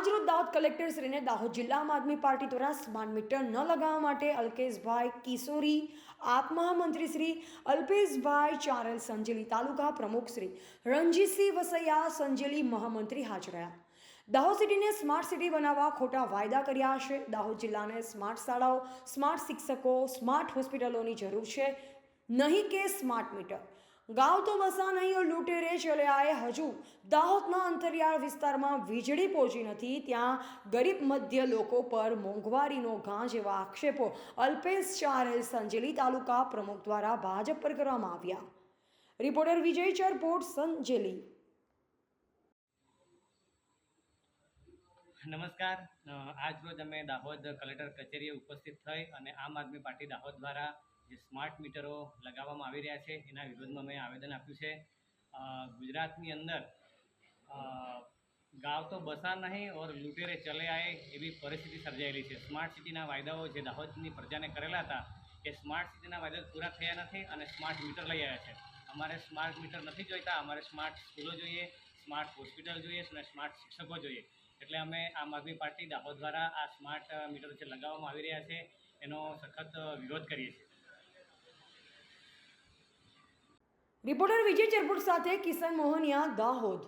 આજરોજ દાહોદ કલેક્ટરશ્રીને દાહોદ જિલ્લા આમ આદમી પાર્ટી દ્વારા સ્માર્ટ મીટર ન લગાવવા માટે અલ્કેશભાઈ કિશોરી આપ મહામંત્રી શ્રી અલ્પેશભાઈ ચારેલ, સંજેલી તાલુકા પ્રમુખ શ્રી રણજીતસિંહ વસૈયા, સંજેલી મહામંત્રી હાજર રહ્યા. દાહોદ સિટીને સ્માર્ટ સિટી બનાવવા ખોટા વાયદા કર્યા છે. દાહોદ જિલ્લાને સ્માર્ટ શાળાઓ, સ્માર્ટ શિક્ષકો, સ્માર્ટ હોસ્પિટલોની જરૂર છે. નહીં કે સ્માર્ટ મીટર. ગાંવ તો વસા નહીં ઓર લૂંટેરે ચલે આए હજુ. દાહોદના અંતરિયાળ વિસ્તારમાં વીજળી પહોંચી નથી, ત્યાં ગરીબ મધ્ય લોકો પર મોંઘવારીનો ઘા જેવા આક્ષેપો. અલ્પેશ ચારેલ સંજેલી તાલુકા પ્રમુખ દ્વારા ભાજપ પર કરવામાં આવ્યા. રિપોર્ટર વિજય ચરપોટ, સંજેલી. નમસ્કાર. આજ રોજ અમે દાહોદ કલેક્ટર કચેરીએ ઉપસ્થિત થઈ અને આમ આદમી પાર્ટી દાહોદ દ્વારા જે સ્માર્ટ મીટરો લગાવવામાં આવી રહ્યા છે, એના વિરોધમાં મેં આવેદન આપ્યું છે. ગુજરાતની અંદર ગાવ તો બસા નહીં ઓર લૂંટેરે ચલે આવે એવી પરિસ્થિતિ સર્જાયેલી છે. સ્માર્ટ સિટીના વાયદાઓ જે દાહોદની પ્રજાને કરેલા હતા, એ સ્માર્ટ સિટીના વાયદા પૂરા થયા નથી અને સ્માર્ટ મીટર લઈ આવ્યા છે. અમારે સ્માર્ટ મીટર નથી જોઈતા, અમારે સ્માર્ટ સ્કૂલો જોઈએ, સ્માર્ટ હોસ્પિટલ જોઈએ અને સ્માર્ટ શિક્ષકો જોઈએ. એટલે અમે આમ આદમી પાર્ટી દાહોદ દ્વારા આ સ્માર્ટ મીટર જે લગાવવામાં આવી રહ્યા છે, એનો સખત વિરોધ કરીએ છીએ. રિપોર્ટર વિજય ચરપોટ સાથે કિશન મોહનિયા દાહોદ.